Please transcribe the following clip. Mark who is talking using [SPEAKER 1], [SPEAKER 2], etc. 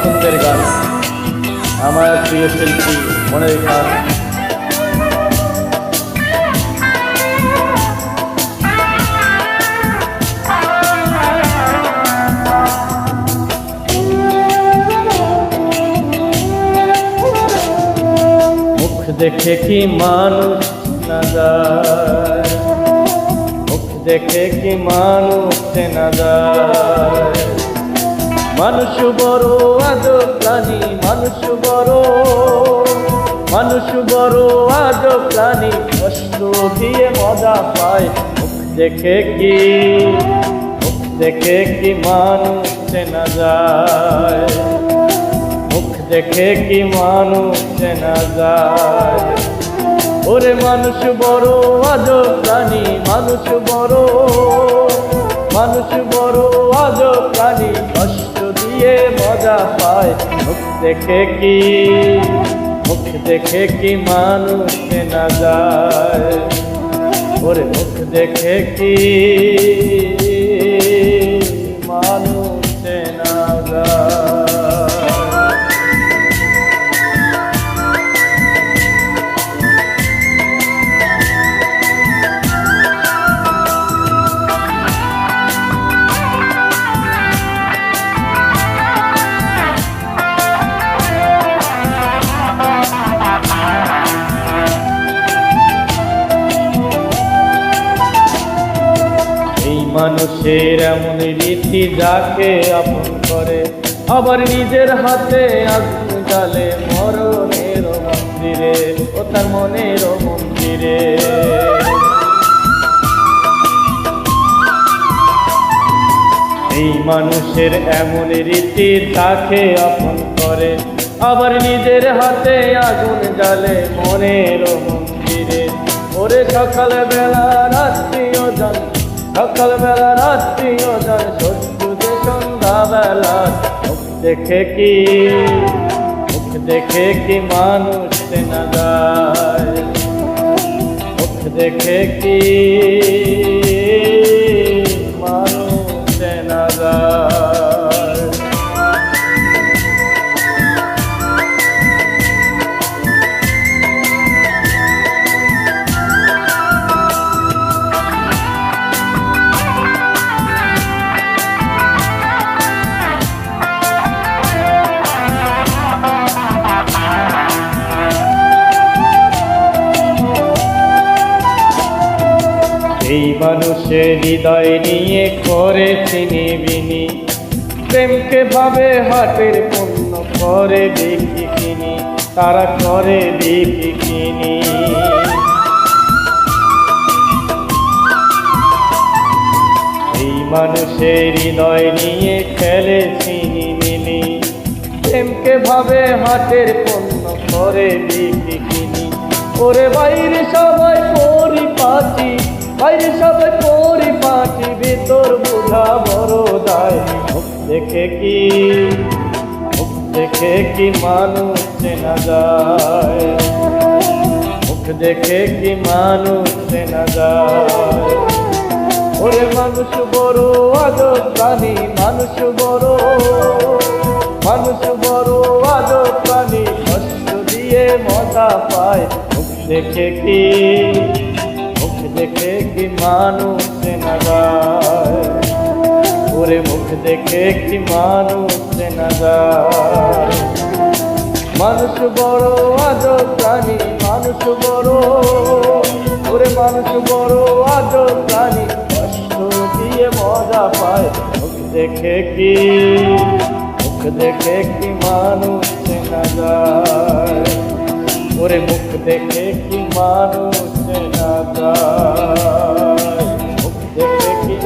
[SPEAKER 1] পছন্দের গান। আমার প্রিয় শিল্পী মনের খান। দেখে কি মানুষ না যায়? দেখে কি মানুষ চেনা যায়? মানুষ বড় আজ প্রাণী মানুষ বড়। মানুষ বড় আজ প্রাণী কষ্ট দিয়ে মজা পায়। দেখে কি, মুখ দেখে কি মানুষ চেনা যায়? মুখ দেখে কি মানুষ চেনা যায়? ওরে মানুষ বড় আজ প্রাণী মানুষ বড়। মানুষ বড় আজ প্রাণী দিয়ে মজা পায়। মুখ দেখে কি? মুখ দেখে কি মানুষ না যায়? ওরে মুখ দেখে কি? মানুষের এমন রীতি যাকে আপন করে, আবার নিজের হাতে আগুন জালে মরণের মন্দিরে ও তার মনের মন্দিরে। এই মানুষের এমন রীতি তাকে আপন করে, আবার নিজের হাতে আগুন জালে মনের মন্দিরে। ওরে সকাল বেলা রাত্রিও জন সকাল বেলা রাত্রিও জন সত্য যে সন্ধ্যা বেলা দেখে কি? মুখ দেখে কি মানুষ না যায়? মুখ দেখে কি? মানুষের হৃদয় নিয়ে করে চিনি বিনি। প্রেমকে ভাবে হাতের পণ্য করে বিক্রি কিনি তারা করে বিক্রি কিনি এই মানুষের হৃদয় নিয়ে খেলে চিনি মিনি প্রেমকে ভাবে হাতের পণ্য করে বিক্রি কিনি ওরে বাইরে সবাই পরিপাটি বাইরে সবাই পরিপাটি ভিতর বুঝা বড় দায়। মুখ দেখে কি? মুখ দেখে কি মানুষ চেনা যায়? মুখ দেখে কি মানুষ চেনা যায়? ওরে মানুষ বড় আজ প্রাণী, মানুষ বড়। মানুষ বড় আজ প্রাণী, কষ্ট দিয়ে মজা পায়। মুখ দেখে কি? দেখে কি মানুষ চেনা ওরে মুখ দেখে কি মানুষ চেনা মানুষ বড় আজ প্রাণী, মানুষ বড়। ওরে মানুষ বড় আজ প্রাণী, কষ্ট দিয়ে মজা পায়। মুখ দেখে কি? মুখ দেখে কি মানুষ চেনা ওরে মুখ দেখে কি মানুষ চেনা যায় মুখ দেখে কি